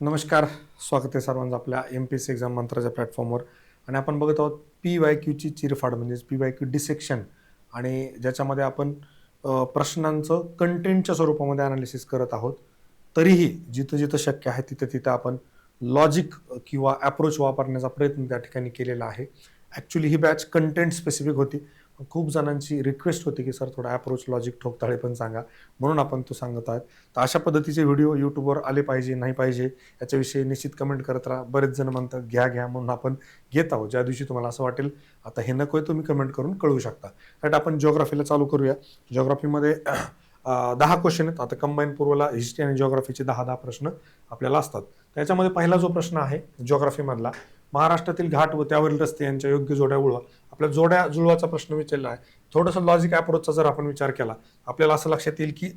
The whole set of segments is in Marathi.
नमस्कार स्वागत आहे सर्वांचं आपल्या एम पी सी एक्झाम मंत्राच्या प्लॅटफॉर्मवर आणि आपण बघत आहोत पी वाय क्यूची चिरफाड म्हणजेच पी वाय क्यू डिसेक्शन आणि ज्याच्यामध्ये आपण प्रश्नांचं कंटेंटच्या स्वरूपामध्ये अनालिसिस करत आहोत. तरीही जिथं जिथं शक्य आहे तिथं तिथं आपण लॉजिक किंवा अप्रोच वापरण्याचा प्रयत्न त्या ठिकाणी केलेला आहे. ॲक्च्युली ही बॅच कंटेंट स्पेसिफिक होती. खूप जणांची रिक्वेस्ट होती की सर थोडा अप्रोच लॉजिक ठोकताळे पण सांगा. म्हणून आपण तो सांगत आहोत. तर अशा पद्धतीचे व्हिडिओ यूट्यूबवर आले पाहिजे नाही पाहिजे याच्याविषयी निश्चित कमेंट करत राहा. बरेच जण म्हणतात घ्या घ्या म्हणून आपण घेत आहोत. ज्या दिवशी तुम्हाला असं वाटेल आता हे नको आहे तुम्ही कमेंट करून कळवू शकता. राईट आपण जिओग्राफीला चालू करूया. जिओग्राफीमध्ये दहा क्वेश्चन आहेत. आता कंबाईन पूर्वला हिस्ट्री आणि जिओग्राफीचे दहा दहा प्रश्न आपल्याला असतात. त्याच्यामध्ये पहिला जो प्रश्न आहे जिओग्राफीमधला महाराष्ट्रातील घाट व त्यावरील रस्ते यांच्या योग्य जोड्या उळवा आपल्या जोड्या जुळवाचा प्रश्न विचारला आहे. थोडंसं लॉजिक अप्रोचचा जर आपण विचार केला आपल्याला असं लक्षात येईल की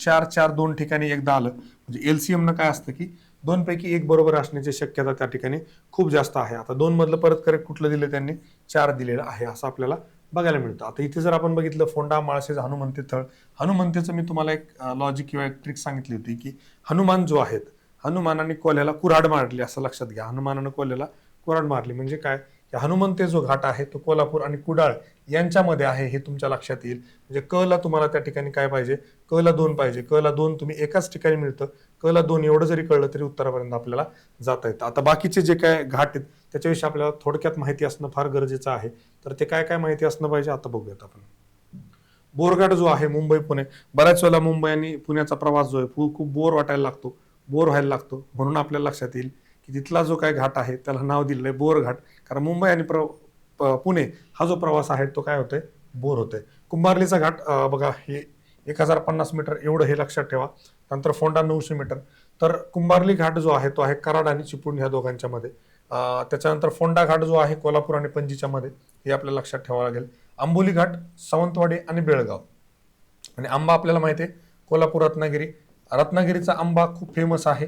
चार चार दोन ठिकाणी एकदा आलं म्हणजे एल सी एमनं काय असतं की दोनपैकी एक बरोबर असण्याची शक्यता त्या ठिकाणी खूप जास्त आहे. आता दोन मधलं परत करेक्ट कुठलं दिलं त्यांनी? चार दिलेलं आहे असं आपल्याला बघायला मिळतं. आता इथे जर आपण बघितलं फोंडा माळशेज हनुमंते थळ हनुमंतेचं मी तुम्हाला एक लॉजिक किंवा एक ट्रिक सांगितली होती की हनुमान जो आहेत हनुमानाने कोल्याला कुऱ्हाड मारली असं लक्षात घ्या. हनुमानानं कोल्याला कुऱ्हाड मारली. म्हणजे काय? हनुमंते जो घाट आहे तो कोल्हापूर आणि कुडाळ यांच्यामध्ये आहे हे तुमच्या लक्षात येईल. म्हणजे क ला तुम्हाला त्या ठिकाणी काय पाहिजे? क ला दोन पाहिजे. क ला दोन तुम्ही एकाच ठिकाणी मिळतं. क ला दोन एवढं जरी कळलं तरी उत्तरापर्यंत आपल्याला जाता येतं. आता बाकीचे जे काय घाट आहेत त्याच्याविषयी आपल्याला थोडक्यात माहिती असणं फार गरजेचं आहे. तर ते काय काय माहिती असणं पाहिजे आता बघूयात आपण. बोरघाट जो आहे मुंबई पुणे. बऱ्याच वेळेला मुंबई आणि पुण्याचा प्रवास जो आहे खूप बोर वाटायला लागतो. बोर व्हायला लागतो. म्हणून आपल्याला लक्षात येईल. की तिथला जो काय घाट आहे त्याला नाव दिलेलं आहे बोर घाट कारण मुंबई आणि प्र प- पुणे हा जो प्रवास आहे तो काय होतोय? बोर होतोय. कुंभारलीचा घाट बघा हे एक हजार पन्नास मीटर एवढं हे लक्षात ठेवा. नंतर फोंडा नऊशे मीटर. तर कुंभारली घाट जो आहे तो आहे कराड आणि चिपळूण ह्या दोघांच्या मध्ये. त्याच्यानंतर फोंडा घाट जो आहे कोल्हापूर आणि पणजीच्या मध्ये हे आपल्याला लक्षात ठेवावं लागेल. आंबोली घाट सावंतवाडी आणि बेळगाव. आणि आंबा आपल्याला माहिती आहे कोल्हापूर रत्नागिरी. रत्नागिरीचा आंबा खूप फेमस आहे.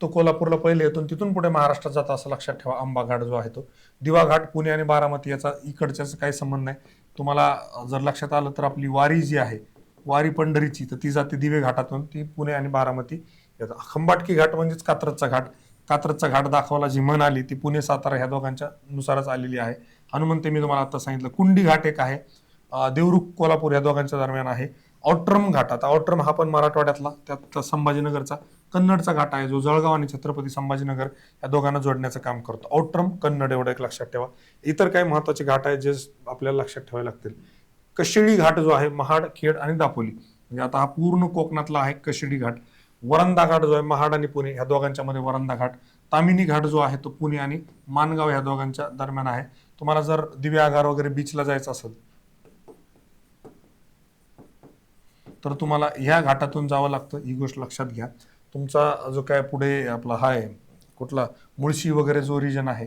तो कोल्हापूरला पहिले येतो तिथून पुढे महाराष्ट्रात जातो असं लक्षात ठेवा. आंबा घाट जो आहे तो. दिवा घाट पुणे आणि बारामती याचा इकडच्याच काही संबंध नाही. तुम्हाला जर लक्षात आलं तर आपली वारी जी आहे वारी पंढरीची तर ती जाते दिवे घाटातून. ती पुणे आणि बारामती याचा खंबाटकी घाट म्हणजेच कात्रजचा घाट. कात्रजचा घाट दाखवायला जी म्हण आली ती पुणे सातारा ह्या दोघांच्या नुसारच आलेली आहे. हनुमंते मी तुम्हाला आता सांगितलं कुंडी घाट एक आहे. देवरुख कोल्हापूर या दोघांच्या दरम्यान आहे. ऑट्रम घाट. आता ऑट्रम हा पण मराठवाड्यातला त्यात संभाजीनगरचा. कन्नडचा घाट आहे जो जळगाव आणि छत्रपती संभाजीनगर या दोघांना जोडण्याचं काम करतो. औट्रम कन्नड एवढं एक लक्षात ठेवा. इतर काही महत्त्वाचे घाट आहेत जे आपल्याला लक्षात ठेवावे लागतील. कशिडी घाट जो आहे महाड खेड आणि दापोली. म्हणजे आता हा पूर्ण कोकणातला आहे कशिडी घाट. वरंदा घाट जो आहे महाड आणि पुणे ह्या दोघांच्या मध्ये वरंदा घाट. तामिनी घाट जो आहे तो पुणे आणि मानगाव ह्या दोघांच्या दरम्यान आहे. तुम्हाला जर दिव्या आगार वगैरे बीचला जायचं असेल तर तुम्हाला ह्या घाटातून जावं लागतं. ही गोष्ट लक्षात घ्या. तुमचा जो काय पुढे आपला हा आहे कुठला मुळशी वगैरे जो रिजन आहे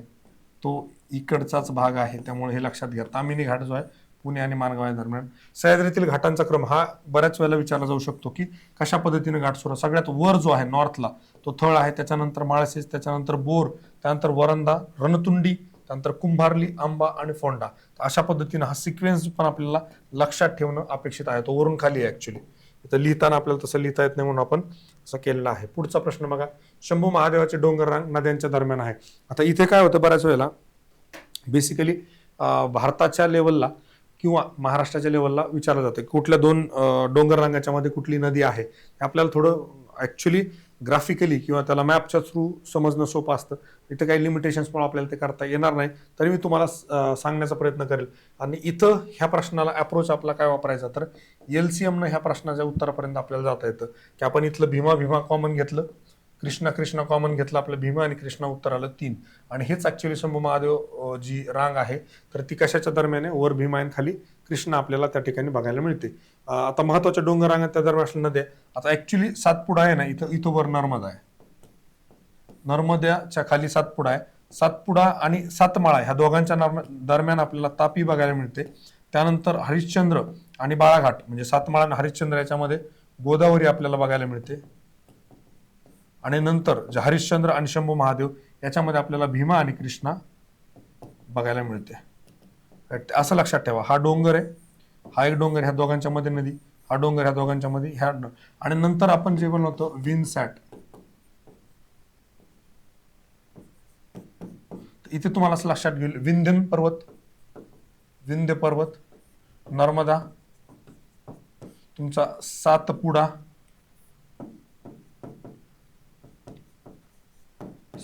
तो इकडचाच भाग आहे त्यामुळे हे लक्षात घ्या. तामिनी घाट जो आहे पुणे आणि मानगाव या दरम्यान. सह्याद्रीतील घाटांचा क्रम हा बऱ्याच वेळेला विचारला जाऊ शकतो की कशा पद्धतीने घाट सुरू सगळ्यात वर जो आहे नॉर्थला तो थळ आहे त्याच्यानंतर माळशेज त्याच्यानंतर बोर त्यानंतर वरंदा रणतुंडी त्यानंतर कुंभारली आंबा आणि फोंडा. तर अशा पद्धतीनं हा सिक्वेन्स पण आपल्याला लक्षात ठेवणं अपेक्षित आहे. तो वरून खाली आहे ऍक्च्युली तर लिहिताना आपल्याला तसं लिहिता येत नाही म्हणून आपण असं केलेलं आहे. पुढचा प्रश्न बघा. शंभू महादेवाचे डोंगर रांग नद्यांच्या दरम्यान आहे. आता इथे काय होतं बऱ्याच वेळेला? बेसिकली भारताच्या लेवलला किंवा महाराष्ट्राच्या लेवलला विचारलं जातं कुठल्या दोन डोंगर रांगाच्या मध्ये कुठली नदी आहे? हे आपल्याला थोडं ऍक्च्युली ग्राफिकली किंवा त्याला मॅपच्या थ्रू समजणं सोपं असतं. इथं काही लिमिटेशन्समुळे आपल्याला ते करता येणार नाही. तरी मी तुम्हाला सांगण्याचा प्रयत्न करेल. आणि इथं ह्या प्रश्नाला अप्रोच आपला काय वापरायचा तर एल सी एमनं ह्या प्रश्नाच्या उत्तरापर्यंत आपल्याला जाता येतं. की आपण इथलं भीमा भीमा कॉमन घेतलं कृष्णा कृष्णा कॉमन घेतलं आपलं भीमा आणि कृष्णा उत्तर आलं तीन. आणि हेच ऍक्च्युली शंभू महादेव जी रांग आहे तर ती कशाच्या दरम्यान आहे? वर भीमा आणि खाली कृष्णा आपल्याला त्या ठिकाणी बघायला मिळते. आता महत्त्वाच्या डोंगर रांगा त्या दरम्यान असलेल्या नद्या आता ऍक्च्युली सातपुडा आहे ना इथं इथं वर नर्मदा आहे. नर्मद्याच्या खाली सातपुडा आहे. सातपुडा आणि सातमाळा ह्या दोघांच्या दरम्यान आपल्याला तापी बघायला मिळते. त्यानंतर हरिश्चंद्र आणि बाळाघाट म्हणजे सातमाळा आणि हरिश्चंद्र याच्यामध्ये गोदावरी आपल्याला बघायला मिळते. आणि नंतर हरिश्चंद्र आणि शंभू महादेव याच्यामध्ये आपल्याला भीमा आणि कृष्णा बघायला मिळते. असं लक्षात ठेवा हा डोंगर आहे. हा एक डोंगर ह्या दोघांच्या मध्ये नदी हा डोंगर ह्या दोघांच्या मध्ये ह्या आणि नंतर आपण जे बनवतो विनसॅट. इथे तुम्हाला असं लक्षात घेईल विंध्यन पर्वत विंध्य पर्वत नर्मदा तुमचा सातपुडा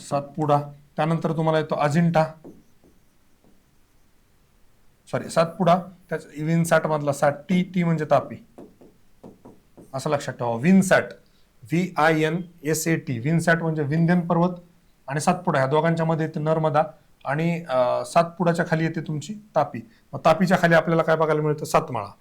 सातपुडा त्यानंतर तुम्हाला येतो अजिंठा. सॉरी सातपुडा त्याच विनसॅट मधला सात टी टी म्हणजे तापी. असं लक्षात ठेवा. VINSAT V I N S A T VINSAT म्हणजे विंध्यन पर्वत आणि सातपुडा ह्या दोघांच्या मध्ये येते नर्मदा आणि सातपुडाच्या खाली येते तुमची तापी. मग तापीच्या खाली आपल्याला काय बघायला मिळतं? सातमाळा.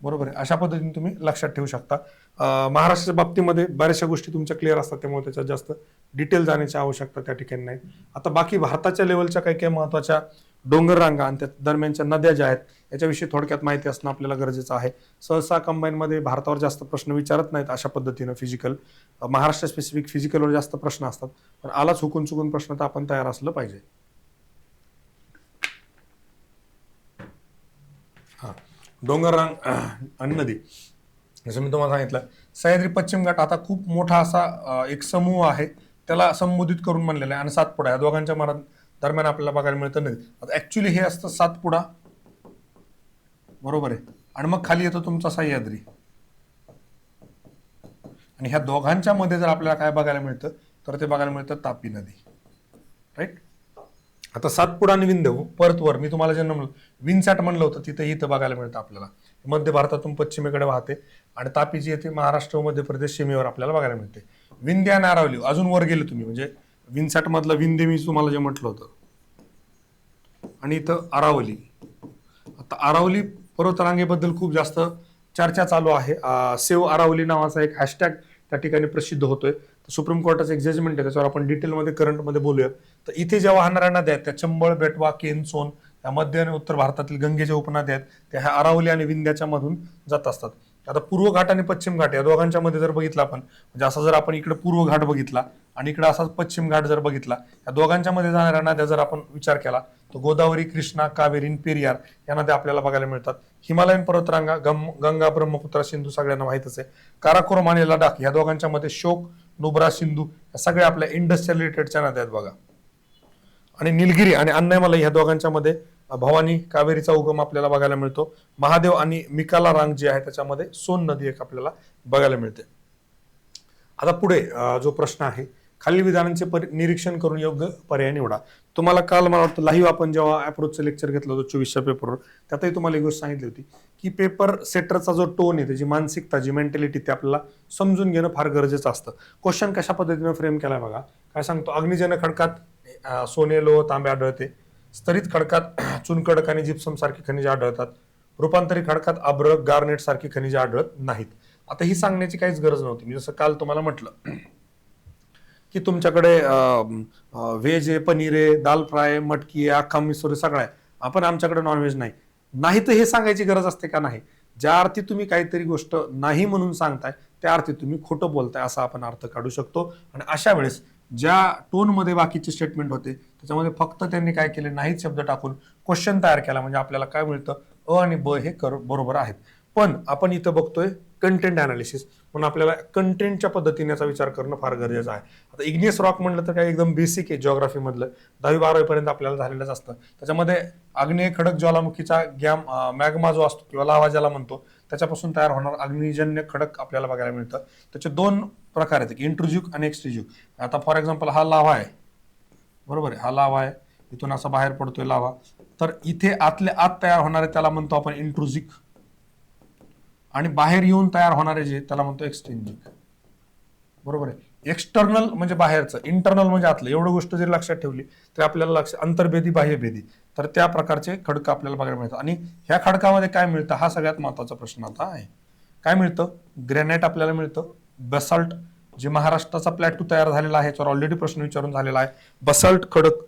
बरोबर आहे? अशा पद्धतीने तुम्ही लक्षात ठेवू शकता. महाराष्ट्राच्या बाबतीमध्ये बऱ्याचशा गोष्टी तुमच्या क्लिअर असतात त्यामुळे त्याच्यात जास्त डिटेल जाण्याची आवश्यकता त्या ठिकाणी नाही. आता बाकी भारताच्या लेवलच्या काही काही महत्त्वाच्या डोंगर रांगा आणि त्या दरम्यानच्या नद्या ज्या आहेत याच्याविषयी थोडक्यात माहिती असणं आपल्याला गरजेचं आहे. सहसा कंबाईनमध्ये भारतावर जास्त प्रश्न विचारत नाहीत अशा पद्धतीनं फिजिकल महाराष्ट्र स्पेसिफिक फिजिकलवर जास्त प्रश्न असतात पण आलाच हुकून चुकून प्रश्न तर आपण तयार असलं पाहिजे. हा. डोंगररांग आणि नदी. जसं मी तुम्हाला सांगितलं सह्याद्री पश्चिम घाट आता खूप मोठा असा एक समूह आहे. त्याला संबोधित करून म्हणलेला आहे आणि सातपुडा या दोघांच्या मरा दरम्यान आपल्याला बघायला मिळतं नदी. आता ऍक्च्युली हे असतं सातपुडा बरोबर आहे. आणि मग खाली येतो तुमचा सह्याद्री. आणि ह्या दोघांच्या मध्ये जर आपल्याला काय बघायला मिळतं तर ते बघायला मिळतं तापी नदी. राईट आता सातपुडा आणि विंध्य परत वर. मी तुम्हाला जे म्हणलं विनसॅट म्हणलं होतं तिथे इथं बघायला मिळतं आपल्याला. मध्य भारतातून पश्चिमेकडे वाहते आणि तापी जी येते महाराष्ट्र व मध्य प्रदेश सीमेवर आपल्याला बघायला मिळते. विंध्या आणि अरावली अजून वर गेले तुम्ही म्हणजे विनसॅट मधलं विंध्य मी तुम्हाला जे म्हटलं होतं. आणि इथं अरावली. आता अरावली पर्वतरांगेबद्दल खूप जास्त चर्चा चालू आहे. सेव अरावली नावाचा एक हॅशटॅग त्या ठिकाणी प्रसिद्ध होतोय. सुप्रीम कोर्टाचं एक जजमेंट आहे त्याच्यावर आपण डिटेलमध्ये करंटमध्ये बोलूया. तर इथे ज्या वाहणाऱ्या नद्या आहेत त्या चंबळ बेटवा केन सोन या मध्य आणि उत्तर भारतातील गंगेच्या उपनद्या आहेत त्या ह्या अरावली आणि विंध्याच्या मधून जात असतात. आता पूर्व घाट आणि पश्चिम घाट या दोघांच्या मध्ये जर बघितलं आपण म्हणजे असा जर आपण इकडे पूर्व घाट बघितला आणि इकडे असाच पश्चिम घाट जर बघितला या दोघांच्या मध्ये जाणाऱ्या नद्या जर आपण विचार केला तर गोदावरी कृष्णा कावेरी पेरियार या नद्या आपल्याला बघायला मिळतात. हिमालयन पर्वतरांगा गम गंगा ब्रह्मपुत्रा सिंधू सगळ्यांना माहितच आहे. काराकोरम आणि लडाख या दोघांच्या मध्ये शोक नुब्रा सिंधू या सगळ्या आपल्या इंडस्ट्रियल रिलेटेडच्या नद्या आहेत बघा. आणि निलगिरी आणि अन्नयमलाई ह्या दोघांच्या मध्ये भवानी कावेरीचा उगम आपल्याला बघायला मिळतो. महादेव आणि मिकाला रांग जी आहे त्याच्यामध्ये सोन नदी एक आपल्याला बघायला मिळते. आता पुढे जो प्रश्न आहे खालील विधानांचे परि- निरीक्षण करून योग्य पर्याय निवडा. तुम्हाला काल मला वाटतं लाईव्ह आपण जेव्हा अप्रोचचं लेक्चर घेतलं होतं चोवीसच्या पेपरवर त्यातही तुम्हाला एक गोष्ट सांगितली होती की पेपर सेटरचा जो टोन आहे त्याची मानसिकता जी मेंटॅलिटी ते आपल्याला समजून घेणं फार गरजेचं असतं. क्वेश्चन कशा पद्धतीनं फ्रेम केलाय बघा? काय सांगतो? अग्निजन खडकात सोने लोह तांबे आढळते. स्तरित खडकात चुनखडक आणि जिप्सम सारखी खनिजे आढळतात. रूपांतरित खडकात अब्रक गार्नेट सारखी खनिजे आढळत नाहीत. आता ही सांगण्याची काहीच गरज नव्हती. मी जसं काल तुम्हाला म्हटलं की तुमच्याकडे व्हेज आहे पनीर आहे दाल फ्राय मटकी आहे अख्खा मिसोरी सगळं आहे. आपण आमच्याकडे नॉनव्हेज नाही. नाही तर हे सांगायची गरज असते का नाही? ज्या अर्थी तुम्ही काहीतरी गोष्ट नाही म्हणून सांगताय त्या अर्थी तुम्ही खोटं बोलताय असा आपण अर्थ काढू शकतो. आणि अशा वेळेस ज्या टोनमध्ये बाकीचे स्टेटमेंट होते त्याच्यामध्ये फक्त त्यांनी काय केले नाहीच शब्द टाकून क्वेश्चन तयार केला म्हणजे आपल्याला काय मिळतं? अ आणि ब हे कर बरोबर आहेत. पण आपण इथं बघतोय कंटेंट अनालिसिस म्हणून आपल्याला कंटेंटच्या पद्धतीने याचा विचार करणं फार गरजेचं आहे. आता इग्नियस रॉक म्हणलं तर काय एकदम बेसिक आहे geography दहावी बारावीपर्यंत आपल्याला झालेलंच असतं. त्याच्यामध्ये आग्नेय खडक ज्वालामुखीचा गॅम मॅगमा जो असतो किंवा लावा ज्याला म्हणतो त्याच्यापासून तयार होणार अग्निजन्य खडक आपल्याला बघायला मिळतं. त्याचे दोन प्रकार आहेत. इंट्रुज्युक आणि एक्सट्रिज्युक आता फॉर एक्झाम्पल हा लावा आहे. बरोबर आहे? हा लावा आहे. इथून असा बाहेर पडतोय लावा. तर इथे आतले आत तयार होणारे त्याला म्हणतो आपण इंट्रुजिक आणि बाहेर येऊन तयार होणारे जे त्याला म्हणतो एक्सट्रिंजिक बरोबर आहे? एक्सटर्नल म्हणजे बाहेरचं. इंटरनल म्हणजे आतलं. एवढं गोष्ट जरी लक्षात ठेवली तर आपल्याला लक्ष अंतर्भेदी बाह्यभेदी. तर त्या प्रकारचे खडक आपल्याला बघायला मिळतात. आणि ह्या खडकामध्ये काय मिळतं? हा सगळ्यात महत्त्वाचा प्रश्न आता आहे. काय मिळतं? ग्रॅनाइट आपल्याला मिळतं. बसल्ट जे महाराष्ट्राचा प्लॅटू तयार झालेला आहे याच्यावर ऑलरेडी प्रश्न विचारून झालेला आहे. बसल्ट खडक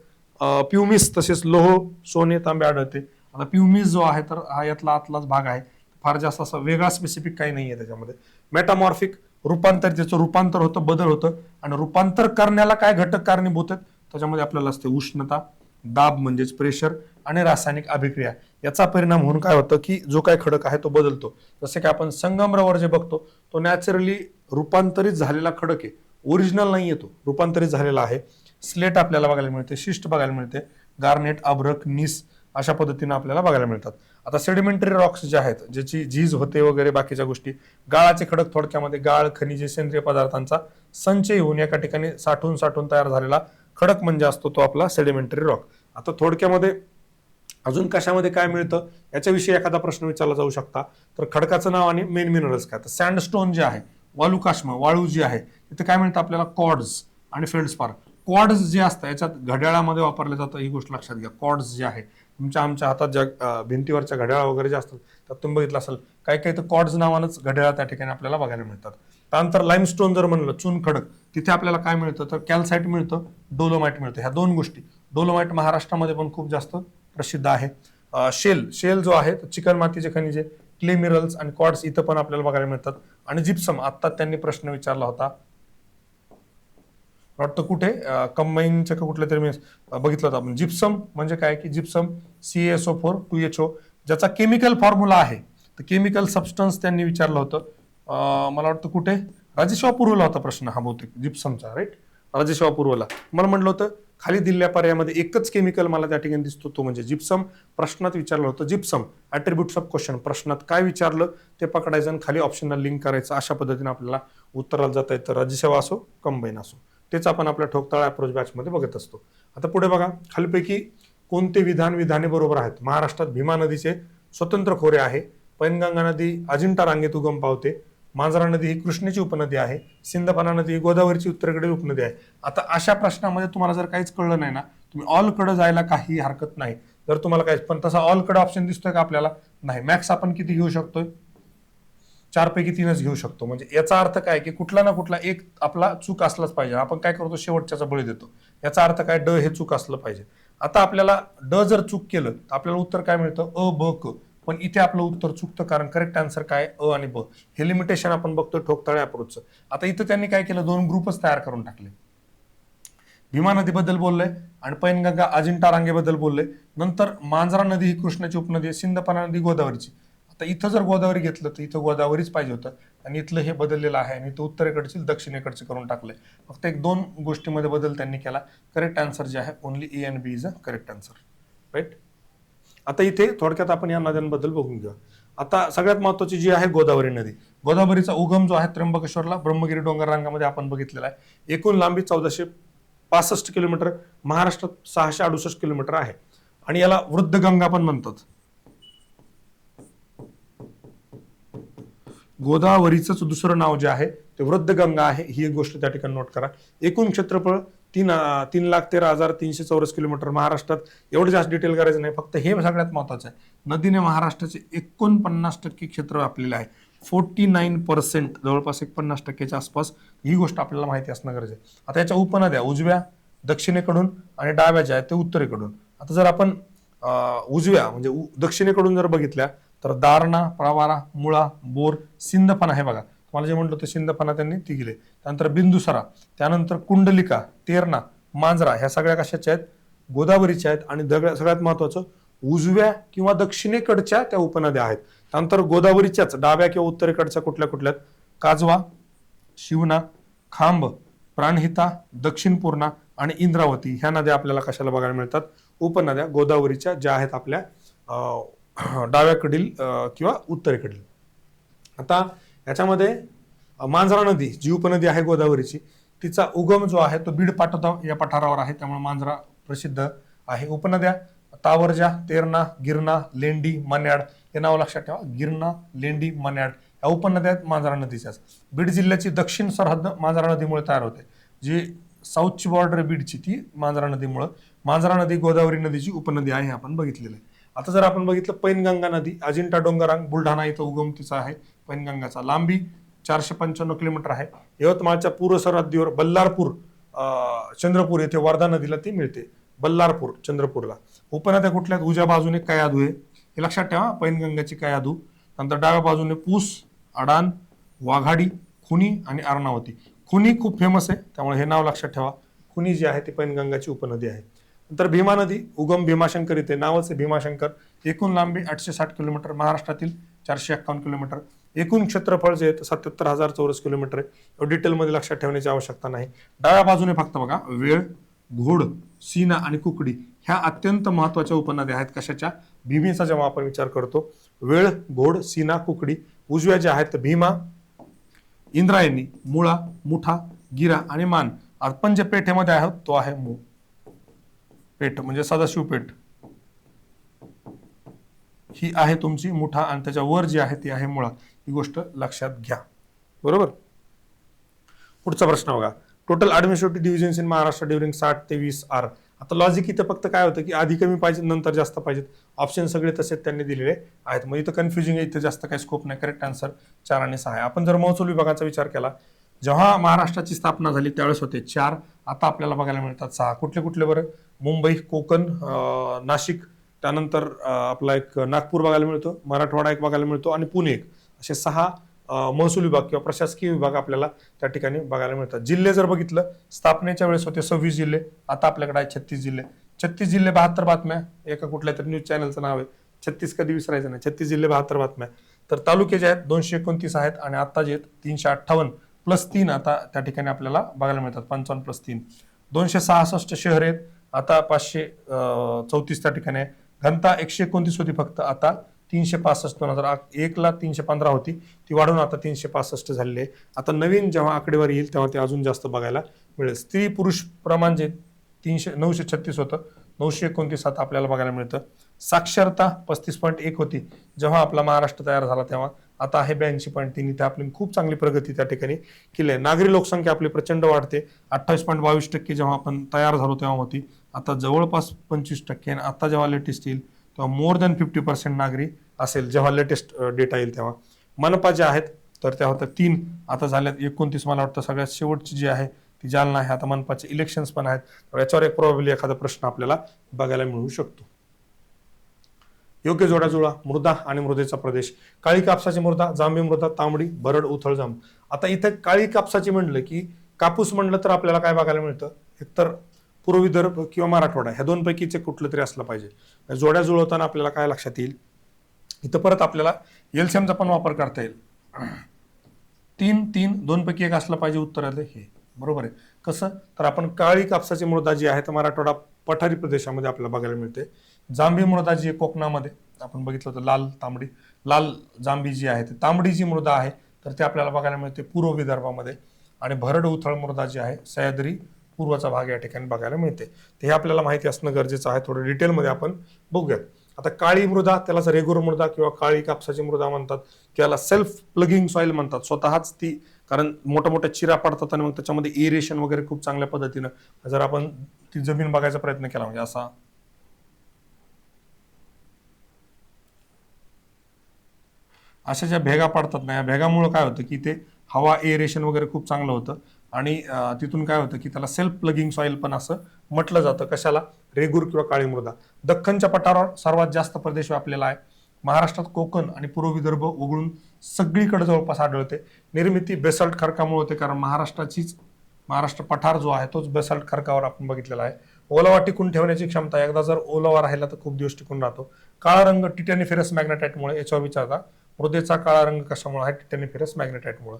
प्युमिस तसेच लोह सोने तांबे आढळते. आता प्युमिस जो आहे तर हा यातला आतलाच भाग आहे. फार जास्त असा वेगळा स्पेसिफिक काही नाही आहे त्याच्यामध्ये. मेटामॉर्फिक रूपांतर ज्याचं रूपांतर होतं बदल होतं. आणि रूपांतर करण्याला काय घटक कारणीभूत आहेत त्याच्यामध्ये आपल्याला असते उष्णता दाब म्हणजेच प्रेशर आणि रासायनिक अभिक्रिया. याचा परिणाम होऊन काय होतं की जो काय खडक आहे तो बदलतो. जसं की आपण संगमरवर जे बघतो तो नॅचरली रूपांतरित झालेला खडक आहे. ओरिजिनल नाही येतो रूपांतरित झालेला आहे. स्लेट आपल्याला बघायला मिळते शिस्ट बघायला मिळते. गार्नेट अब्रक निस अशा पद्धतीनं आपल्याला बघायला मिळतात. आता सेडिमेंटरी रॉक्स जे आहेत ज्याची झीज होते वगैरे बाकीच्या गोष्टी गाळाचे खडक थोडक्यामध्ये गाळ खनिजे सेंद्रिय पदार्थांचा संचय होऊन एका ठिकाणी साठून साठून तयार झालेला खडक म्हणजे असतो तो आपला सेडिमेंटरी रॉक आता थोडक्यामध्ये अजून कशामध्ये काय मिळतं याच्याविषयी एखादा प्रश्न विचारला जाऊ शकता. तर खडकाचं नाव आणि मेन मिनरल्स काय? तर सँडस्टोन जे आहे वालुकाश्म वाळू जी आहे तिथे काय मिळतं आपल्याला? कॉड्स आणि फेल्डस्पार कॉड्स जे असतं याच्यात घड्याळामध्ये वापरलं जातं ही गोष्ट लक्षात घ्या. कॉड्स जे आहे तुमच्या आमच्या हातात ज्या भिंतीवरच्या घड्याळा वगैरे ज्या असतात त्यात तुम्ही बघितलं असेल काही काही तर कॉड्स नावानंच घड्याळा त्या ठिकाणी आपल्याला बघायला मिळतात. त्यानंतर लाईमस्टोन जर म्हणलं चून खडक तिथे आपल्याला काय मिळतं? तर कॅल्साईट मिळतं डोलोमाइट मिळतं. ह्या दोन गोष्टी. डोलोमाइट महाराष्ट्रामध्ये पण खूप जास्त प्रसिद्ध आहे. शेल शेल जो आहे तो चिकन मातीचे खनिजे क्ले मिरल्स आणि कॉड्स इथं पण आपल्याला बघायला मिळतात. आणि जिप्सम आत्ता त्यांनी प्रश्न विचारला होता. वाटतं कुठे? कंबाईनच्या का कुठल्या तरी मी बघितलं होतं आपण. जिप्सम म्हणजे काय की gypsum C S O four two H O ज्याचा केमिकल फॉर्म्युला आहे. तर केमिकल सबस्टन्स त्यांनी विचारलं होतं. मला वाटतं कुठे? राजेशवा पूर्वला होता प्रश्न हा बहुतेक जिप्समचा राईट राजेशवा पूर्वला. मला म्हटलं होतं खाली दिलेल्या पर्यायामध्ये एकच केमिकल मला त्या ठिकाणी दिसतो तो म्हणजे जिप्सम प्रश्नात विचारलं होतं जिप्सम ॲट्रिब्युट्स ऑफ क्वेश्चन प्रश्नात काय विचारलं ते पकडायचं आणि खाली ऑप्शनला लिंक करायचं. अशा पद्धतीने आपल्याला उत्तराला जाता येतं. राज्यसेवा असो कंबाईन असो. तेच आपण आपल्या ठोकताळा अप्रोच बॅचमध्ये बघत असतो. आता पुढे बघा खालीपैकी कोणते विधान विधाने बरोबर आहेत? महाराष्ट्रात भीमा नदीचे स्वतंत्र खोरे आहे. पैनगंगा नदी अजिंठा रांगेत उगम पावते. मांजरा नदी ही कृष्णेची उपनदी आहे सिंदफणा नदी ही गोदावरीची उत्तरेकडील उपनदी आहे. आता अशा प्रश्नामध्ये तुम्हाला जर काहीच कळलं नाही ना तुम्ही ऑलकडं जायला काही हरकत नाही. जर तुम्हाला काय पण तसा ऑलकडं ऑप्शन दिसतोय का आपल्याला? नाही. मॅक्स आपण किती घेऊ शकतोय? चारपैकी तीनच घेऊ शकतो. म्हणजे याचा अर्थ काय की कुठला ना कुठला एक आपला चूक असलाच पाहिजे. आपण काय करतो? शेवटच्याचा बळी देतो. याचा अर्थ काय? ड हे चूक असलं पाहिजे. आता आपल्याला ड जर चूक केलं तर आपल्याला उत्तर काय मिळतं? अ ब क. पण इथे आपलं उत्तर चुकतं कारण करेक्ट आन्सर काय? अ आणि ब. हे लिमिटेशन आपण बघतो ठोकताळे अप्रोचचं आता इथं त्यांनी काय केलं? दोन ग्रुपच तयार करून टाकले. भीमा नदीबद्दल बोललंय आणि पैनगंगा अजिंठा रांगेबद्दल बोलले. नंतर मांजरा नदी ही कृष्णाची उपनदी आहे सिंदपना नदी गोदावरीची. आता इथं जर गोदावरी घेतलं तर इथं गोदावरीच पाहिजे होतं. आणि इथलं हे बदललेलं आहे आणि इथं उत्तरेकडचे दक्षिणेकडचे करून टाकलंय. फक्त एक दोन गोष्टीमध्ये बदल त्यांनी केला. करेक्ट आन्सर जे आहे only A and B is a correct answer right आता इथे थोडक्यात आपण या नद्यांबद्दल बघून घेऊ आता सगळ्यात महत्वाची जी आहे गोदावरी नदी. गोदावरीचा उगम जो आहे त्र्यंबकेश्वरला ब्रह्मगिरी डोंगर रांगामध्ये आपण बघितलेला आहे. एकूण लांबी चौदाशे पासष्ट किलोमीटर महाराष्ट्रात सहाशे अडुसष्ट किलोमीटर आहे. आणि याला वृद्ध गंगा पण म्हणतात. गोदावरीचंच दुसरं नाव जे आहे ते वृद्ध गंगा आहे. ही एक गोष्ट त्या ठिकाणी नोट करा. एकूण क्षेत्रफळ तीन तीन लाख तेरा हजार तीनशे चौरस किलोमीटर महाराष्ट्रात एवढं जास्त डिटेल करायचं नाही. फक्त हे सगळ्यात महत्वाचं आहे. नदीने महाराष्ट्राचे एकोणपन्नास टक्के क्षेत्र व्यापलेलं आहे. फोर्टी नाईन पर्सेंट जवळपास एक पन्नास टक्क्याच्या आसपास ही गोष्ट आपल्याला माहिती असणं गरजेचं आहे. आता याच्या उपनद्या उजव्या दक्षिणेकडून आणि डाव्या ज्या आहेत ते उत्तरेकडून. आता जर आपण उजव्या म्हणजे उ- दक्षिणेकडून जर बघितल्या तर दारणा प्रवारा मुळा बोर सिंधपणा हे बघा. तुम्हाला जे म्हटलं होतं सिंदफणा त्यांनी ती गेले त्यानंतर बिंदुसरा त्यानंतर कुंडलिका तेरणा मांजरा ह्या सगळ्या कशाच्या आहेत? गोदावरीच्या आहेत आणि दगड्या सगळ्यात महत्वाचं उजव्या किंवा दक्षिणेकडच्या त्या उपनद्या आहेत. त्यानंतर गोदावरीच्याच डाव्या किंवा उत्तरेकडच्या कुठल्या कुठल्यात काजवा शिवना खांब प्राणहिता दक्षिण पूर्णा आणि इंद्रावती. ह्या नद्या आपल्याला कशाला बघायला मिळतात? उपनद्या गोदावरीच्या ज्या आहेत आपल्या डाव्याकडील किंवा उत्तरेकडील. आता याच्यामध्ये मांजरा नदी जी उपनदी आहे गोदावरीची तिचा उगम जो आहे तो बीड पाटोदा या पठारावर आहे. त्यामुळे मांजरा प्रसिद्ध आहे. उपनद्या तावरजा तेरणा गिरणा लेंडी मन्याड हे नाव लक्षात ठेवा. गिरणा लेंडी मन्याड या उपनद्या आहेत मांजरा नदीच्याच. बीड जिल्ह्याची दक्षिण सरहद्द मांजरा नदीमुळे तयार होते. जी साऊथची बॉर्डर बीडची ती मांजरा नदीमुळं. मांजरा नदी गोदावरी नदीची उपनदी आहे हे आपण बघितलेलं आहे. आता जर आपण बघितलं पैनगंगा नदी अजिंठा डोंगरांग बुलढाणा इथं उगम तिचा आहे पैनगंगाचा लांबी चारशे पंच्याण्णव किलोमीटर आहे. यवतमाळच्या पूर्व सरहद्दीवर बल्लारपूर चंद्रपूर येथे वर्धा नदीला ती मिळते. बल्लारपूर चंद्रपूरला. उपनद्या कुठल्या उजव्या बाजूने कयाधू आहे. हे लक्षात ठेवा पैनगंगाची कयाधू नंतर डाव्या बाजूने पूस अडान वाघाडी खुनी आणि अर्णावती. खुनी खूप फेमस आहे त्यामुळे हे नाव लक्षात ठेवा. खुनी जी आहे ती पैनगंगाची उपनदी आहे. नंतर भीमा नदी उगम भीमाशंकर इथे. नावच आहे भीमाशंकर. एकूण लांबी आठशे साठ किलोमीटर महाराष्ट्रातील चारशे एक्कावन्न किलोमीटर. एकूण क्षेत्रफळ जे आहे सत्याहत्तर हजार चौरस किलोमीटर आहे. डिटेलमध्ये लक्षात ठेवण्याची आवश्यकता नाही. डाव्या बाजूने फक्त बघा. वेळ घोड सीना आणि कुकडी ह्या अत्यंत महत्त्वाच्या उपनद्या आहेत. कशाच्या? भीमेचा जेव्हा आपण विचार करतो वेळ घोड सीना कुकडी उजव्या ज्या आहेत भीमा इंद्रायणी मुळा मुठा गिरा आणि मान. आपण जे पेठेमध्ये आहोत तो आहे मू. पेठ म्हणजे सदाशिव पेठ ही आहे तुमची मुठा आणि त्याच्या वर जी आहे ती आहे मुळा. ही गोष्ट लक्षात घ्या. बरोबर? पुढचा प्रश्न बघा. Total administrative divisions in Maharashtra during साठ ते वीस आर आता लॉजिक इथं फक्त काय होतं की आधी कमी पाहिजे नंतर जास्त पाहिजेत. ऑप्शन सगळे तसेच त्यांनी दिलेले आहेत. मग इथं कन्फ्युजिंग आहे इथं जास्त काही स्कोप नाही. करेक्ट आन्सर चार आणि सहा आहे. आपण जर महसूल विभागाचा विचार केला जेव्हा महाराष्ट्राची स्थापना झाली त्यावेळेस होते चार. आता आपल्याला बघायला मिळतात सहा. कुठले कुठले बरं? मुंबई कोकण नाशिक. त्यानंतर आपला एक नागपूर बघायला मिळतो मराठवाडा एक बघायला मिळतो आणि पुणे एक. असे सहा महसूल विभाग किंवा प्रशासकीय विभाग आपल्याला त्या ठिकाणी बघायला मिळतात. जिल्हे जर बघितलं स्थापनेच्या वेळेस होते सव्वीस जिल्हे. आता आपल्याकडे आहे छत्तीस जिल्हे. छत्तीस जिल्हे बहात्तर बातम्या. एका कुठल्या तरी न्यूज चॅनलचं नाव आहे. छत्तीस कधी विसरायचं नाही. छत्तीस जिल्हे बहात्तर बातम्या. तर तालुके जे आहेत दोनशे एकोणतीस आहेत आणि आता जे आहेत तीनशे अठ्ठावन्न. प्लस तीन आता त्या ठिकाणी आपल्याला बघायला मिळतात. पंचावन्न प्लस तीन. दोनशे सहासष्ट शहर आहेत. आता पाचशे चौतीस त्या ठिकाणी आहे. घनता एकशे एकोणतीस होती फक्त आता. तीनशे पासष्ट दोन हजार एकला तीनशे पंधरा होती. ती वाढून आता तीनशे पासष्ट झालेली आहे. आता नवीन जेव्हा आकडेवारी येईल तेव्हा ते अजून जास्त बघायला मिळेल. स्त्री पुरुष प्रमाण जे तीनशे नऊशे छत्तीस होतं. नऊशे एकोणतीस आता आपल्याला बघायला मिळतं. साक्षरता पस्तीस पॉईंट एक होती. जेव्हा आपला महाराष्ट्र तयार झाला तेव्हा. आता आहे ब्याऐंशी पॉईंट तीन. इथे आपली खूप चांगली प्रगती त्या ठिकाणी केली आहे. नागरी लोकसंख्या आपली प्रचंड वाढते. अठ्ठावीस पॉईंट बावीस टक्के जेव्हा आपण तयार झालो तेव्हा होती. आता जवळपास पंचवीस टक्के. आणि आता जेव्हा लेटेस्ट येईल तेव्हा मोर दॅन फिफ्टी पर्सेंट नागरी असेल. जेव्हा लेटेस्ट डेटा येईल तेव्हा. मनपा ज्या आहेत तर त्या होत्या तीन आता झाल्यात. एकोणतीस मला वाटतं सगळ्यात शेवटची जी आहे ती जालना आहे. आता मनपाचे इलेक्शन्स पण आहेत. याच्यावर एक प्रॉब्ली एखादा प्रश्न आपल्याला बघायला मिळू शकतो. योग्य जोड्याजुळा मृदा आणि मृदेचा प्रदेश. काळी कापसाची मृदा जांभी मृदा तांबडी बरड उथळ जांब. आता इथं काळी कापसाची म्हणलं की कापूस म्हणलं तर आपल्याला काय बघायला मिळतं? एकतर पूर्व विदर्भ किंवा मराठवाडा ह्या दोन पैकीचे कुठलं तरी असलं पाहिजे. जोड्या जुळवताना आपल्याला काय लक्षात येईल? इथं परत आपल्याला एलसीएमचा पण वापर करता येईल. तीन तीन दोन पैकी एक असलं पाहिजे उत्तर आलं हे. बरोबर आहे. कसं? तर आपण काळी कापसाची मृदा जी आहे तर मराठवाडा पठारी प्रदेशामध्ये आपल्याला बघायला मिळते. जांभी मृदा जी आहे कोकणामध्ये आपण बघितलं होतं लाल तांबडी. लाल जांभी जी आहे ती तांबडी जी मृदा आहे तर ते आपल्याला बघायला मिळते पूर्व विदर्भामध्ये. आणि भरड उथळ मृदा जी आहे सह्याद्री पूर्वचा भाग या ठिकाणी बघायला मिळते. ते हे आपल्याला माहिती असणं गरजेचं आहे थोडं डिटेलमध्ये आपण बघूयात. आता काळी मृदा त्यालाच रेगुर मृदा किंवा काळी कापसाची मृदा म्हणतात किंवा सेल्फ प्लगिंग सॉइल म्हणतात. स्वतःच ती कारण मोठ्या मोठ्या चिरा पडतात आणि मग त्याच्यामध्ये एरेशन वगैरे खूप चांगल्या पद्धतीनं जर आपण ती जमीन बघायचा प्रयत्न केला म्हणजे असा अशा ज्या भेगा पडतात ना या भेगामुळं काय होतं की ते हवा एरेशन वगैरे खूप चांगलं होतं. आणि तिथून काय होतं की त्याला सेल्फ प्लगिंग सॉइल पण असं म्हटलं जातं. कशाला? रेगूर किंवा काळी मृदा. दख्खनच्या पठारावर सर्वात जास्त प्रदेश व्यापलेला आहे. महाराष्ट्रात कोकण आणि पूर्व विदर्भ वगळून सगळीकडे जवळपास आढळते. निर्मिती बेसल्ट खडकामुळे होते कारण महाराष्ट्राचीच महाराष्ट्र पठार जो आहे तोच बेसल्ट खडकावर आपण बघितलेला आहे. ओलावा टिकून ठेवण्याची क्षमता एकदा जर ओलावा राहिला तर खूप दिवस टिकून राहतो. काळा रंग टिटॅनिफेरस मॅग्नेटाईटमुळे याच्यावर विचारता मृदेचा काळा रंग कशामुळे आहे? टिटॅनिफेरस मॅग्नेटाईटमुळे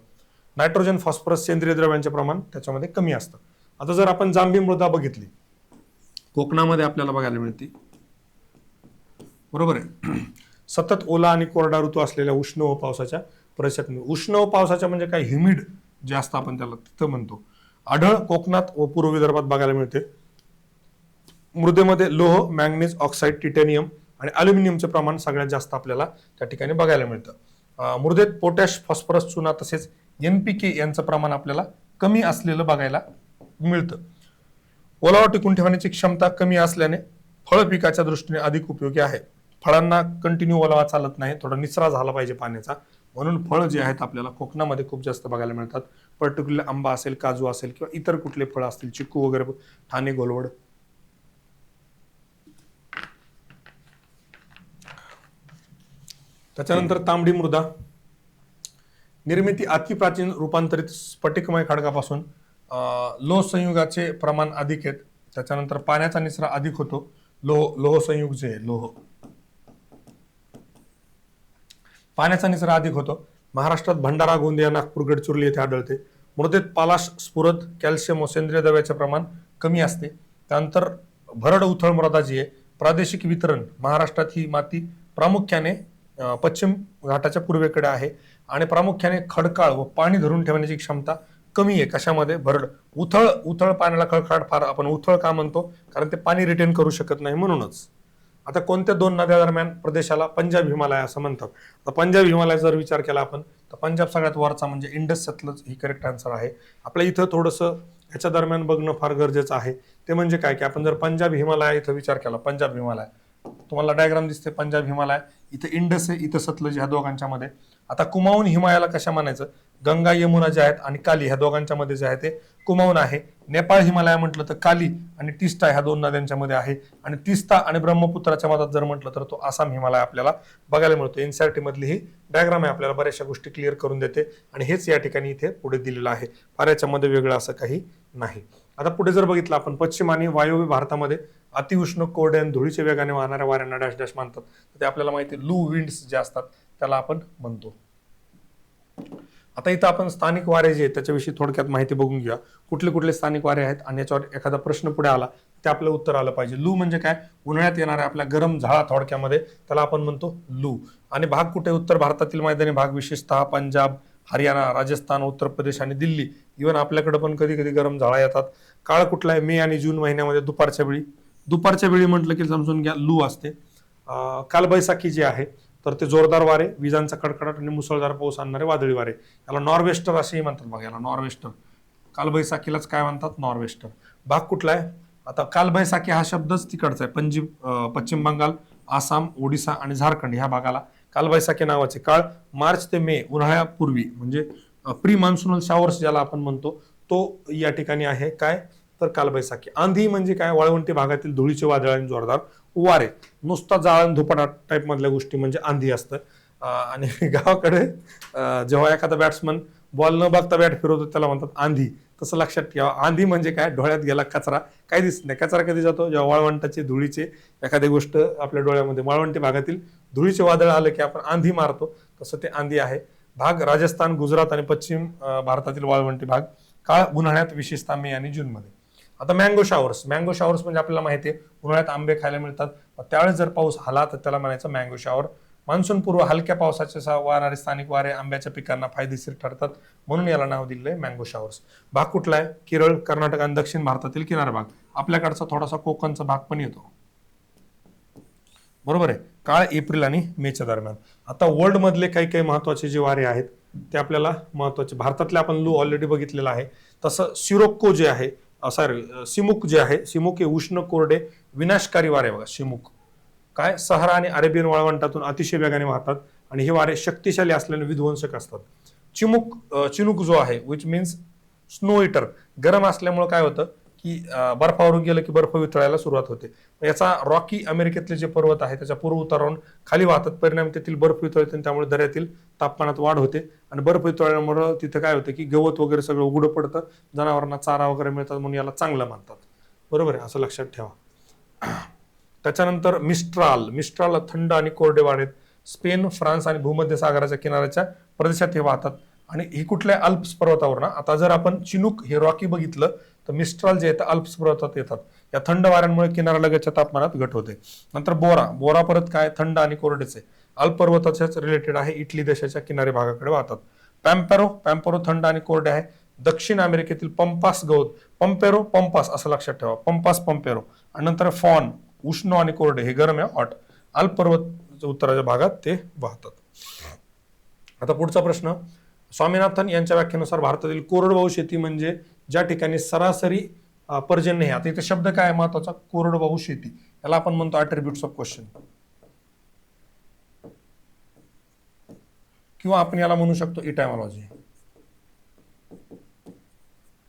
नायट्रोजन फॉस्फरस सेंद्रिय द्रव्यांचे प्रमाण त्याच्यामध्ये कमी असतं. आता जर आपण जांभी मृदा बघितली कोकणामध्ये आपल्याला बघायला मिळते. बरोबर आहे. सतत ओला आणि कोरडा ऋतू असलेल्या उष्ण व पावसाच्या परिसरात उष्ण व पावसाच्या म्हणजे काय? ह्युमिड जे असतं आपण त्याला तिथं म्हणतो. आढळ कोकणात व पूर्व विदर्भात बघायला मिळते. मृदेमध्ये लोह मॅंगनीज ऑक्साईड टिटॅनियम आणि अल्युमिनियमचं प्रमाण सगळ्यात जास्त आपल्याला त्या ठिकाणी बघायला मिळतं. मृदेत पोटॅश फॉस्फरस चुना तसेच एनपीके यांचं प्रमाण आपल्याला कमी असलेलं बघायला मिळतं. ओलावा टिकून ठेवण्याची क्षमता कमी असल्याने फळ पिकाच्या दृष्टीने अधिक उपयोगी आहे. फळांना कंटिन्यू ओलावा चालत नाही थोडा निचरा झाला पाहिजे पाण्याचा. म्हणून फळ जे आहेत आपल्याला कोकणामध्ये खूप जास्त बघायला मिळतात. पर्टिक्युलर आंबा असेल काजू असेल किंवा इतर कुठले फळं असतील चिक्कू वगैरे ठाणे गोलवड त्याच्यानंतर तांबडी मृदा. निर्मिती अतिप्राचीन रूपांतरित स्फटिकमय खडकापासून लोह संयुगाचे प्रमाण अधिक आहेत. त्याच्यानंतर पाण्याचा निचरा अधिक होतो. लोह लोह संयुग जे आहे लोह. पाण्याचा निचरा अधिक होतो. महाराष्ट्रात भंडारा गोंदिया नागपूर गडचिरोली येथे आढळते. मृदेत पालाश स्फुरद कॅल्शियम व सेंद्रिय द्रव्याचे प्रमाण कमी असते. त्यानंतर भरड उथळ मृदा जी आहे प्रादेशिक वितरण. महाराष्ट्रात ही माती प्रामुख्याने पश्चिम घाटाच्या पूर्वेकडे आहे आणि प्रामुख्याने खडकाळ व पाणी धरून ठेवण्याची क्षमता कमी आहे. कशामध्ये? भरड. उथळ उथळ पाण्याला खळखळाट फार आपण उथळ का म्हणतो? कारण ते पाणी रिटेन करू शकत नाही म्हणूनच. आता कोणत्या दोन नद्या दरम्यान प्रदेशाला पंजाब हिमालय असं म्हणतात? आता पंजाब हिमालयाचा जर विचार केला आपण तर पंजाब सगळ्यात वरचा म्हणजे इंडस सतलज ही करेक्ट आन्सर आहे. आपल्या इथं थोडंसं ह्याच्या दरम्यान बघणं फार गरजेचं आहे. ते म्हणजे काय? की आपण जर पंजाब हिमालय इथं विचार केला पंजाब हिमालय. तुम्हाला डायग्राम दिसते पंजाब हिमालय. इथं इंडस आहे इथं सतलज ह्या दोघांच्या मध्ये. आता कुमाऊन हिमालयाला कशा म्हणायचं? गंगा यमुना ज्या आहेत आणि काली ह्या दोघांच्या मध्ये जे आहे ते कुमाऊन आहे. नेपाळ हिमालय म्हटलं तर काली आणि तिस्ता ह्या दोन नद्यांच्या मध्ये आहे. आणि तिस्ता आणि ब्रह्मपुत्राच्या मधात जर म्हटलं तर तो आसाम हिमालय आपल्याला बघायला मिळतो. एनसीआरटी मधली ही डायग्राम आहे आपल्याला बऱ्याचशा गोष्टी क्लिअर करून देते. आणि हेच या ठिकाणी इथे पुढे दिलेलं आहे. फार याच्यामध्ये वेगळं असं काही नाही. आता पुढे जर बघितलं आपण पश्चिम आणि वायव्य भारतामध्ये अतिउष्ण कोरडे आणि धुळीचे वेगाने वाहणाऱ्या वाऱ्यांना डॅश डॅश मानतात. तर ते आपल्याला माहिती लू विंड्स जे असतात त्याला आपण म्हणतो. आता इथं आपण स्थानिक वारे जे आहेत त्याच्याविषयी थोडक्यात माहिती बघून घेऊया. कुठले कुठले स्थानिक वारे आहेत? आणि याच्यावर एखादा प्रश्न पुढे आला ते आपलं उत्तर आलं पाहिजे. लू म्हणजे काय? उन्हाळ्यात येणाऱ्या आपल्या गरम झाळा थोडक्यामध्ये त्याला आपण म्हणतो लू. आणि भाग कुठे? उत्तर भारतातील मैदानी भाग विशेषतः पंजाब हरियाणा राजस्थान उत्तर प्रदेश आणि दिल्ली. इव्हन आपल्याकडे पण कधी कधी गरम झाळा येतात. काळ कुठला आहे मे आणि जून महिन्यामध्ये दुपारच्या वेळी. दुपारच्या वेळी म्हटलं की समजून घ्या लू असते. कालबैसाखी जी आहे तर ते जोरदार वारे विजांचा कडकडाट आणि मुसळधार पाऊस आणणारे वादळी वारे. याला नॉर्वेस्टर असेही म्हणतात बघा याला नॉर्वेस्टर. कालबैसाखीलाच काय म्हणतात? नॉर्वेस्टर. भाग कुठला आहे आता कालबैसाखी हा शब्दच तिकडचा आहे. पंजीब पश्चिम बंगाल आसाम ओडिसा आणि झारखंड ह्या भागाला. कालबैसाखी नावाचे काळ मार्च ते मे उन्हाळ्यापूर्वी म्हणजे प्री मान्सूनल शावर्स ज्याला आपण म्हणतो तो या ठिकाणी आहे. काय? तर कालबैसाखी आंधी म्हणजे काय? वाळवंटी भागातील धुळीचे वादळ आणि जोरदार वारे. नुसता जाळण धुपाटा टाईप मधल्या गोष्टी म्हणजे आंधी असतं. आणि गावाकडे जेव्हा एखादा बॅट्समन बॉल न बघता बॅट फिरवतो त्याला म्हणतात आंधी. तसं लक्षात ठेवा. आंधी म्हणजे काय? डोळ्यात गेला कचरा. काही दिसत नाही. कचरा कधी जातो? जेव्हा वाळवंटाचे धुळीचे एखादी गोष्ट आपल्या डोळ्यामध्ये वाळवंटी भागातील धुळीचे वादळ आलं की आपण आंधी मारतो तसं ते आंधी आहे. भाग राजस्थान गुजरात आणि पश्चिम भारतातील वाळवंटी भाग. काळ उन्हाळ्यात विशेषतः मे आणि जूनमध्ये. आता मँगो शावर्स मँगो शावर्स म्हणजे आपल्याला माहिती आहे उन्हाळ्यात आंबे खायला मिळतात. त्यावेळेस जर पाऊस आला तर त्याला म्हणायचं मँगो शावर मान्सून पूर्व हलक्या पावसाचे सा- वाहणारे स्थानिक वारे आंब्याच्या पिकांना फायदेशीर ठरतात म्हणून याला नाव दिलेलं आहे मँगो शॉवर्स. भाग कुठला आहे केरळ कर्नाटक आणि दक्षिण भारतातील किनारभाग. आपल्याकडचा थोडासा कोकणचा भाग पण येतो. बरोबर आहे. काळ एप्रिल आणि मेच्या दरम्यान. आता वर्ल्ड मधले काही काही महत्त्वाचे जे वारे आहेत ते आपल्याला महत्त्वाचे. भारतातले आपण लू ऑलरेडी बघितलेला आहे. तसं सिरोक्को जे आहे सॉरी सिमुक जे आहे सिमुक हे उष्ण कोरडे विनाशकारी वारे बघा सिमुक. काय? सहारा आणि अरेबियन वाळवंटातून अतिशय वेगाने वाहतात आणि हे वारे शक्तिशाली असल्याने विध्वंसक असतात. चिमुक चिनुक जो आहे विच मीन्स स्नो इटर गरम असल्यामुळे काय होतं की बर्फावरून गेलं की बर्फ वितळायला सुरुवात होते. याचा रॉकी अमेरिकेतले जे पर्वत आहे त्याच्या पूर्व उतारावरून खाली वाहतात. परिणामी तेथील बर्फ वितळते आणि त्यामुळे दऱ्यातील तापमानात वाढ होते. आणि बर्फ वितळल्यामुळे तिथं काय होतं की गवत वगैरे सगळं उघडं पडतं. जनावरांना चारा वगैरे मिळतात म्हणून याला चांगलं मानतात. बरोबर आहे? असं लक्षात ठेवा. त्याच्यानंतर मिस्ट्राल मिस्ट्राल थंड आणि कोरडे वाढेत स्पेन फ्रान्स आणि भूमध्य सागराच्या किनाऱ्याच्या प्रदेशात हे वाहतात. आणि ही कुठल्या अल्प्स पर्वतावर ना आता जर आपण चिनुक हे रॉकी बघितलं तर मिस्ट्राल जे आहेत अल्प्स पर्वतात येतात. या थंड वाऱ्यांमुळे किनाऱ्यालगतच्या तापमानात घट होते. नंतर बोरा बोरा परत काय? थंड आणि कोरडेचे अल्प पर्वताच्याच रिलेटेड आहे इटली देशाच्या किनारे भागाकडे वाहतात. पॅम्पेरो पॅम्पेरो थंड आणि कोरडे आहे. दक्षिण अमेरिकेतील पंपास गवत पंपेरो पंपास असं लक्षात ठेवा. Pampas pampero. आणि नंतर फॉन उष्ण आणि कोरडे हे गरम आहे हॉट अल्पर्वत उत्तराच्या भागात ते वाहतात. आता पुढचा प्रश्न स्वामीनाथन यांच्या व्याख्येनुसार भारतातील कोरडवाहू शेती म्हणजे ज्या ठिकाणी सरासरी पर्जन्य आहे. आता इथे शब्द काय आहे? महत्त्वाचा कोरडवाहू शेती. याला आपण म्हणतो अट्रिब्युट्स ऑफ क्वेश्चन किंवा आपण याला म्हणू शकतो इटॅमॉलॉजी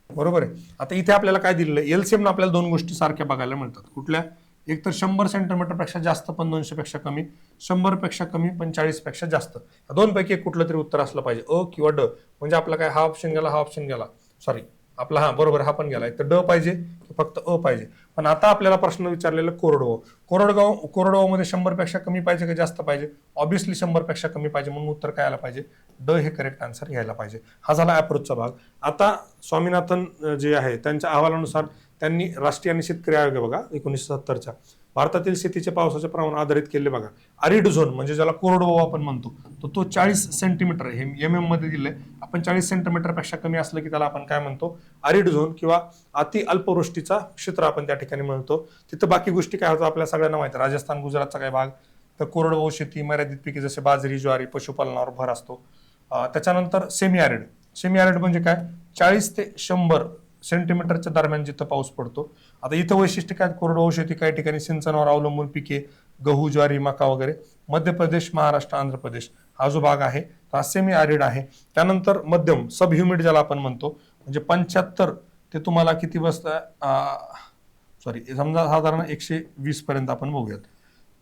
बरोबर आहे? आता इथे आपल्याला काय दिलेलं आहे? एलसीएम आपल्याला दोन गोष्टी सारख्या बघायला मिळतात. कुठल्या? एकतर शंभर सेंटीमीटरपेक्षा जास्त पण दोनशेपेक्षा कमी शंभरपेक्षा कमी पण चाळीसपेक्षा जास्त. या दोनपैकी एक कुठलं तरी उत्तर असलं पाहिजे. अ किंवा ड. म्हणजे आपला काय हा ऑप्शन गेला हा ऑप्शन गेला. सॉरी आपला हा बरोबर हा पण गेला. एक तर ड पाहिजे की फक्त अ पाहिजे. पण आता आपल्याला प्रश्न विचारलेला कोरडगाव कोरडगाव कोरडवामध्ये शंभरपेक्षा कमी पाहिजे का जास्त पाहिजे? ऑब्विसली शंभरपेक्षा कमी पाहिजे म्हणून उत्तर काय आलं पाहिजे? ड हे करेक्ट आन्सर घ्यायला पाहिजे. हा झाला अप्रोचचा भाग. आता स्वामीनाथन जे आहे त्यांच्या अहवालानुसार त्यांनी राष्ट्रीय आणि शेतकरी आयोग बघा एकोणीसशे सत्तरच्या. भारतातील शेतीचे पावसाचे प्रमाण आधारित केले बघा. अरिड झोन म्हणजे ज्याला कोरडवाहू आपण म्हणतो तर तो चाळीस सेंटीमीटर हे एम एममध्ये दिले आपण चाळीस सेंटीमीटरपेक्षा कमी असलं की त्याला आपण काय म्हणतो? अरिड झोन किंवा अति अल्पवृष्टीचा क्षेत्र आपण त्या ठिकाणी म्हणतो. तिथं बाकी गोष्टी काय होतं आपल्या सगळ्यांना माहिती राजस्थान गुजरातचा काही भाग. तर कोरडवाहू शेती मर्यादित पिके जसे बाजरी ज्वारी पशुपालनावर भर असतो. त्याच्यानंतर सेमी अरिड सेमी अरिड म्हणजे काय? चाळीस ते शंभर सेंटीमीटरच्या दरम्यान जिथं पाऊस पडतो. आता इथं वैशिष्ट्य काय? कोरडवाहू शेती काही ठिकाणी सिंचनावर अवलंबून पिके गहू ज्वारी मका वगैरे. मध्य प्रदेश महाराष्ट्र आंध्र प्रदेश हा जो भाग आहे तो हा सेमी आरिड आहे. त्यानंतर मध्यम सब ह्युमिड ज्याला आपण म्हणतो म्हणजे पंच्याहत्तर ते तुम्हाला किती बसतं? सॉरी समजा साधारण एकशे वीस पर्यंत आपण बघूयात.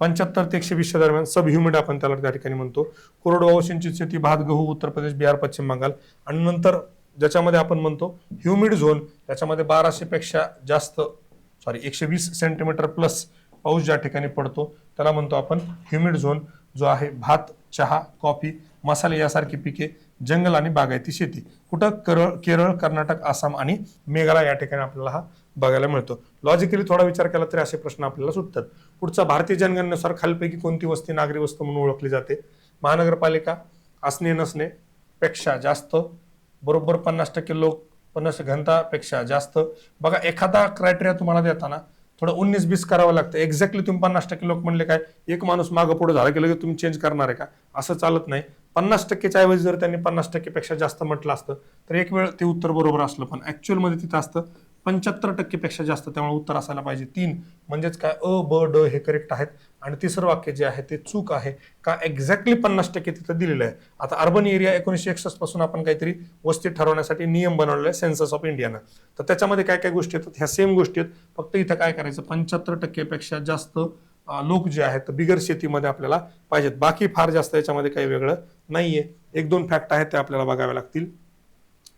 पंच्याहत्तर ते एकशे वीसच्या दरम्यान सब ह्युमिड आपण त्याला त्या ठिकाणी म्हणतो. कोरडवाहू सिंचित शेती भात गहू उत्तर प्रदेश बिहार पश्चिम बंगाल आणि नंतर ज्याच्यामध्ये आपण म्हणतो ह्युमिड झोन त्याच्यामध्ये बाराशे पेक्षा जास्त सॉरी एकशे वीस सेंटीमीटर प्लस पाऊस ज्या ठिकाणी पडतो त्याला म्हणतो आपण ह्युमिड झोन जो आहे भात चहा कॉफी मसाले यासारखी पिके जंगल आणि बागायती शेती. कुठं करळ केरळ कर्नाटक आसाम आणि मेघालय या ठिकाणी आपल्याला हा बघायला मिळतो. लॉजिकली थोडा विचार केला तरी असे प्रश्न आपल्याला सुटतात. पुढचा भारतीय जनगणनेनुसार खालीपैकी कोणती वस्ती नागरी वस्तू म्हणून ओळखली जाते? महानगरपालिका असणे नसणे पेक्षा जास्त बरोबर पन्नास टक्के लोक पन्नास घनतापेक्षा जास्त. बघा एखादा क्रायटेरिया तुम्हाला देताना थोडं उन्नीस बीस करावं लागतं. एक्झॅक्टली तुम्ही पन्नास टक्के लोक म्हणले काय एक माणूस मागं पुढे झाला की लगेच तुम्ही चेंज करणार आहे का? असं चालत नाही. पन्नास टक्केच्या ऐवजी जर त्यांनी पन्नास टक्केपेक्षा जास्त म्हटलं असतं तर एक वेळ ते उत्तर बरोबर असलं पण ॲक्च्युअलमध्ये तिथं असतं. पंच्याहत्तर टक्केपेक्षा जास्त त्यामुळे उत्तर असायला पाहिजे. तीन म्हणजेच काय अ ब ड हे करेक्ट आहेत. आणि तिसरं वाक्य जे आहे ते चूक आहे. का एक्झॅक्टली पन्नास टक्के तिथं दिलेलं आहे. आता अर्बन एरिया एकोणीसशे एकसष्टपासून आपण काहीतरी वस्ती ठरवण्यासाठी नियम बनवलेला आहे सेन्सस ऑफ इंडियानं तर त्याच्यामध्ये काय काय गोष्टी येतात ह्या सेम गोष्टी आहेत. फक्त इथं काय करायचं? पंच्याहत्तर टक्केपेक्षा जास्त लोक जे आहेत बिगर शेतीमध्ये आपल्याला पाहिजेत. बाकी फार जास्त याच्यामध्ये काही वेगळं नाहीये. एक दोन फॅक्ट आहेत ते आपल्याला बघावे लागतील.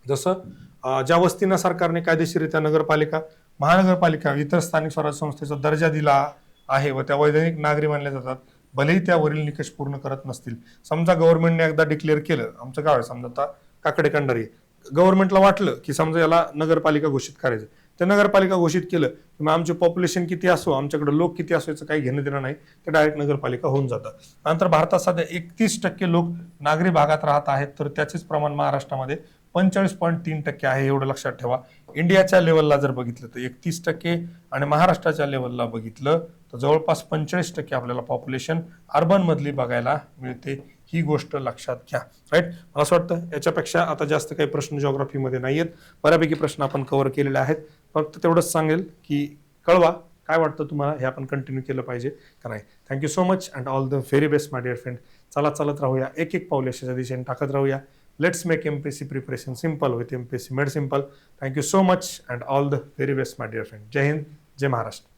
जसं ज्या वस्तींना सरकारने कायदेशीररित्या नगरपालिका महानगरपालिका इतर स्थानिक स्वराज्य संस्थेचा दर्जा दिला आहे व त्या वैधानिक नागरी मानल्या जातात भलेही त्यावरील निकष पूर्ण करत नसतील. समजा गव्हर्नमेंटने एकदा डिक्लेअर केलं आमचं गाव आहे समजा आता काकडे कंडारी गव्हर्नमेंटला वाटलं की समजा याला नगरपालिका घोषित करायचं ते नगरपालिका घोषित केलं की मग आमचे पॉप्युलेशन किती असो आमच्याकडे लोक किती असो याचं काही घेणं देणं नाही ते डायरेक्ट नगरपालिका होऊन जातं. नंतर भारतात सध्या एकतीस टक्के लोक नागरी भागात राहत आहेत तर त्याचेच प्रमाण महाराष्ट्रामध्ये पंचेचाळीस पॉईंट तीन टक्के आहे एवढं लक्षात ठेवा. इंडियाच्या लेवलला जर बघितलं तर एकतीस टक्के आणि महाराष्ट्राच्या लेवलला बघितलं तर जवळपास पंचेचाळीस टक्के आपल्याला पॉप्युलेशन अर्बनमधली बघायला मिळते. ही गोष्ट लक्षात घ्या. राईट मला असं वाटतं याच्यापेक्षा आता जास्त काही प्रश्न जॉग्राफीमध्ये नाही आहेत बऱ्यापैकी प्रश्न आपण कव्हर केलेले आहेत. फक्त तेवढंच सांगेल की कळवा काय वाटतं तुम्हाला हे आपण कंटिन्यू केलं पाहिजे का नाही. Thank you so much and all the very best my dear friend चला चालत राहूया. एक एक पाऊल यशाच्या दिशेने टाकत राहूया. let's make MPC preparation simple with MPC made simple. Thank you so much and all the very best, my dear friend. Jai Hind, Jai Maharashtra.